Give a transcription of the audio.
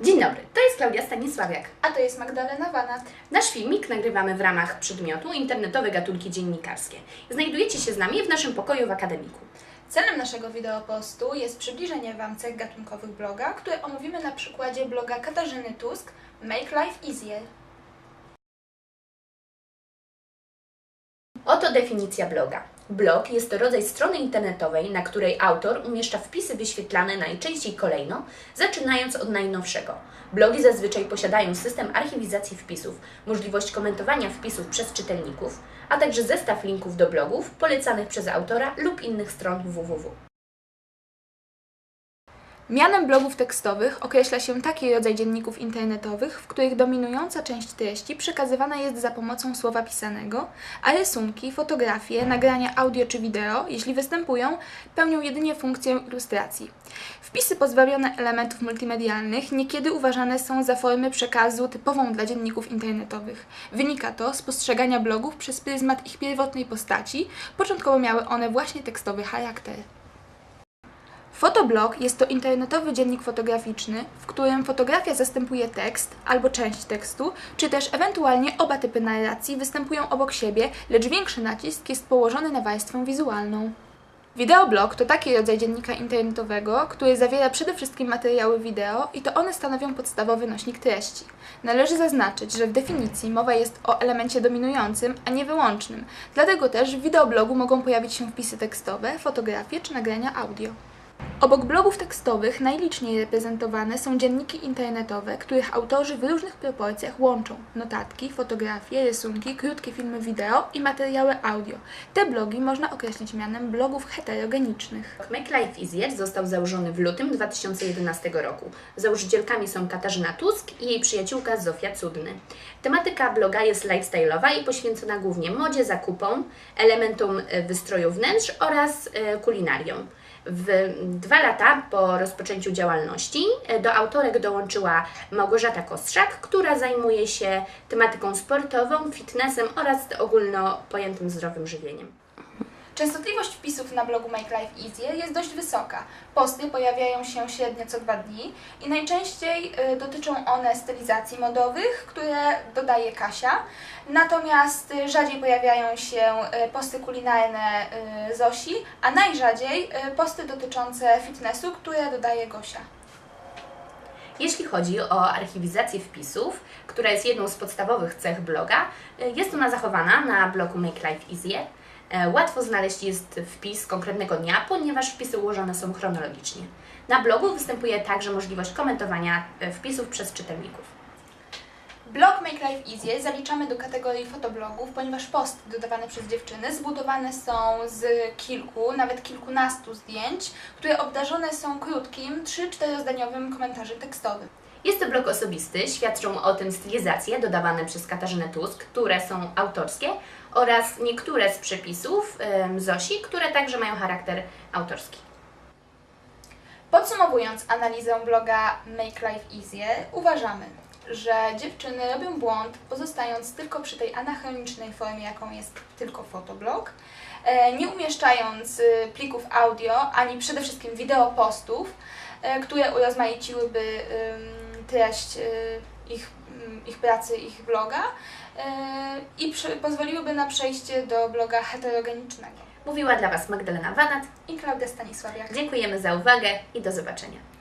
Dzień dobry, to jest Klaudia Stanisławiak. A to jest Magdalena Wanat. Nasz filmik nagrywamy w ramach przedmiotu Internetowe gatunki dziennikarskie. Znajdujecie się z nami w naszym pokoju w Akademiku. Celem naszego wideopostu jest przybliżenie Wam cech gatunkowych bloga, które omówimy na przykładzie bloga Katarzyny Tusk Make Life Easier. Oto definicja bloga. Blog jest to rodzaj strony internetowej, na której autor umieszcza wpisy wyświetlane najczęściej kolejno, zaczynając od najnowszego. Blogi zazwyczaj posiadają system archiwizacji wpisów, możliwość komentowania wpisów przez czytelników, a także zestaw linków do blogów polecanych przez autora lub innych stron www. Mianem blogów tekstowych określa się taki rodzaj dzienników internetowych, w których dominująca część treści przekazywana jest za pomocą słowa pisanego, a rysunki, fotografie, nagrania audio czy wideo, jeśli występują, pełnią jedynie funkcję ilustracji. Wpisy pozbawione elementów multimedialnych niekiedy uważane są za formy przekazu typową dla dzienników internetowych. Wynika to z postrzegania blogów przez pryzmat ich pierwotnej postaci, początkowo miały one właśnie tekstowy charakter. Fotoblog jest to internetowy dziennik fotograficzny, w którym fotografia zastępuje tekst albo część tekstu, czy też ewentualnie oba typy narracji występują obok siebie, lecz większy nacisk jest położony na warstwę wizualną. Wideoblog to taki rodzaj dziennika internetowego, który zawiera przede wszystkim materiały wideo i to one stanowią podstawowy nośnik treści. Należy zaznaczyć, że w definicji mowa jest o elemencie dominującym, a nie wyłącznym, dlatego też w wideoblogu mogą pojawić się wpisy tekstowe, fotografie czy nagrania audio. Obok blogów tekstowych najliczniej reprezentowane są dzienniki internetowe, których autorzy w różnych proporcjach łączą notatki, fotografie, rysunki, krótkie filmy wideo i materiały audio. Te blogi można określić mianem blogów heterogenicznych. Make Life Easier został założony w lutym 2011 roku. Założycielkami są Katarzyna Tusk i jej przyjaciółka Zofia Cudny. Tematyka bloga jest lifestyle'owa i poświęcona głównie modzie, zakupom, elementom e, wystroju wnętrz oraz e, kulinariom. W dwa lata po rozpoczęciu działalności e, do autorek dołączyła Małgorzata Kostrzak, która zajmuje się tematyką sportową, fitnessem oraz ogólno pojętym zdrowym żywieniem. Częstotliwość wpisów na blogu Make Life Easier jest dość wysoka. Posty pojawiają się średnio co dwa dni i najczęściej y, dotyczą one stylizacji modowych, które dodaje Kasia. Natomiast y, rzadziej pojawiają się y, posty kulinarne Zosi, a najrzadziej posty dotyczące fitnessu, które dodaje Gosia. Jeśli chodzi o archiwizację wpisów, która jest jedną z podstawowych cech bloga, jest ona zachowana na blogu Make Life Easier. E, Łatwo znaleźć jest wpis konkretnego dnia, ponieważ wpisy ułożone są chronologicznie. Na blogu występuje także możliwość komentowania e, wpisów przez czytelników. Blog Make Life Easier zaliczamy do kategorii fotoblogów, ponieważ posty dodawane przez dziewczyny zbudowane są z kilku, nawet kilkunastu zdjęć, które obdarzone są krótkim, 3-4 zdaniowym komentarzem tekstowym. Jest to blog osobisty, świadczą o tym stylizacje dodawane przez Katarzynę Tusk, które są autorskie oraz niektóre z przepisów em, Zosi, które także mają charakter autorski. Podsumowując analizę bloga Make Life Easier, uważamy, że dziewczyny robią błąd, pozostając tylko przy tej anachronicznej formie, jaką jest tylko fotoblog, e, nie umieszczając y, plików audio, ani przede wszystkim wideo postów, e, które urozmaiciłyby treść ich, ym, ich pracy, ich bloga e, i pozwoliłyby na przejście do bloga heterogenicznego. Mówiła dla Was Magdalena Wanat. I Klaudia Stanisławiak. Dziękujemy za uwagę i do zobaczenia.